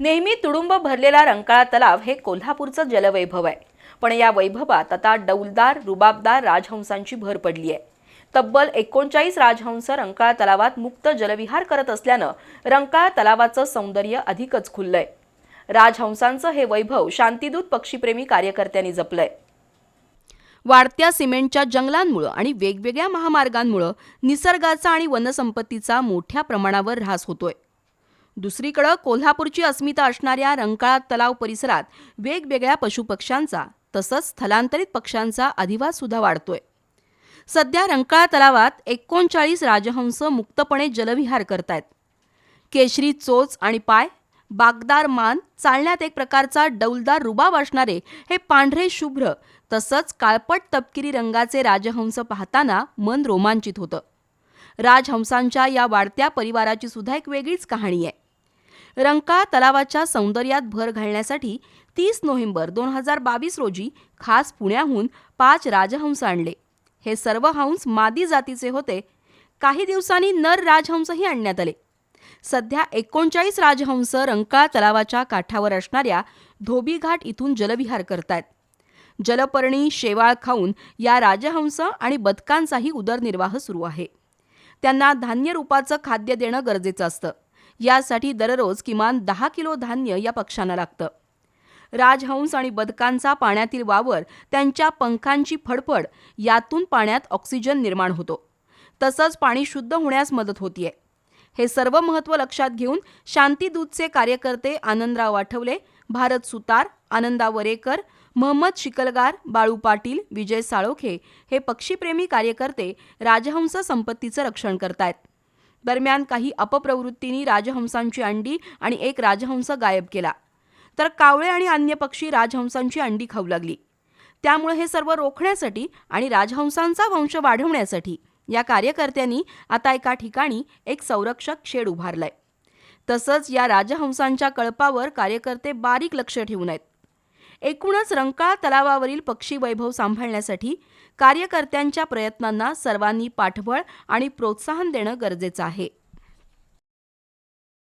नेहमी तुडुंब भरलेला रंकाळा तलाव हे कोल्हापूरचं जलवैभव आहे. पण या वैभवात आता डौलदार रुबाबदार राजहंसांची भर पडली आहे. तब्बल एकोणचाळीस राजहंस रंकाळा तलावात मुक्त जलविहार करत असल्यानं रंकाळा तलावाचं सौंदर्य अधिकच खुललंय. राजहंसांचं हे वैभव शांतिदूत पक्षीप्रेमी कार्यकर्त्यांनी जपलंय. वाढत्या सिमेंटच्या जंगलांमुळं आणि वेगवेगळ्या महामार्गांमुळं निसर्गाचा आणि वनसंपत्तीचा मोठ्या प्रमाणावर ऱ्हास होतोय. दुसरीकडं कोल्हापूरची अस्मिता असणाऱ्या रंकाळा तलाव परिसरात वेगवेगळ्या पशुपक्ष्यांचा तसंच स्थलांतरित पक्ष्यांचा अधिवास सुद्धा वाढतोय. सध्या रंकाळा तलावात एकोणचाळीस राजहंस मुक्तपणे जलविहार करतायत. केशरी चोच आणि पाय बागदार मान चालण्यात एक प्रकारचा डौलदार रुबाब असणारे हे पांढरे शुभ्र तसंच काळपट तपकिरी रंगाचे राजहंस पाहताना मन रोमांचित होतं. राजहंसांच्या या वाढत्या परिवाराची सुद्धा एक वेगळीच कहाणी आहे. रंकाळा तलावाच्या सौंदर्यात भर घालण्यासाठी तीस नोव्हेंबर दोन हजार बावीस रोजी खास पुण्याहून पाच राजहंस आणले. हे सर्व हंस मादी जातीचे होते. काही दिवसांनी नर राजहंसही आणण्यात आले. सध्या एकोणचाळीस राजहंस रंकाळ तलावाच्या काठावर असणाऱ्या धोबीघाट इथून जलविहार करतायत. जलपर्णी शेवाळ खाऊन या राजहंस आणि बदकांचाही उदरनिर्वाह सुरू आहे. त्यांना धान्य रूपाचं खाद्य देणं गरजेचं असतं. यासाठी दररोज किमान दहा किलो धान्य या पक्ष्यांना लागतं. राजहंस आणि बदकांचा पाण्यातील वावर त्यांच्या पंखांची फडफड यातून पाण्यात ऑक्सिजन निर्माण होतो. तसंच पाणी शुद्ध होण्यास मदत होतीये. हे सर्व महत्त्व लक्षात घेऊन शांतीदूतचे कार्यकर्ते आनंदराव आठवले भारत सुतार आनंदा वरेकर महम्मद शिकलगार बाळू पाटील विजय साळोखे हे पक्षीप्रेमी कार्यकर्ते राजहंस संपत्तीचं रक्षण करतायत. दरम्यान काही अपप्रवृत्तींनी राजहंसांची अंडी आणि एक राजहंस गायब केला. तर कावळे आणि अन्य पक्षी राजहंसांची अंडी खाऊ लागली. त्यामुळे हे सर्व रोखण्यासाठी आणि राजहंसांचा वंश वाढवण्यासाठी या कार्यकर्त्यांनी आता एका ठिकाणी एक संरक्षक शेड उभारलाय. तसंच या राजहंसांच्या कळपावर कार्यकर्ते बारीक लक्ष ठेवून आहेत. एकूणच रंकाळा तलावावरील पक्षी वैभव सांभाळण्यासाठी कार्यकर्त्यांच्या प्रयत्नांना सर्वांनी पाठबळ आणि प्रोत्साहन देणं गरजेचं आहे.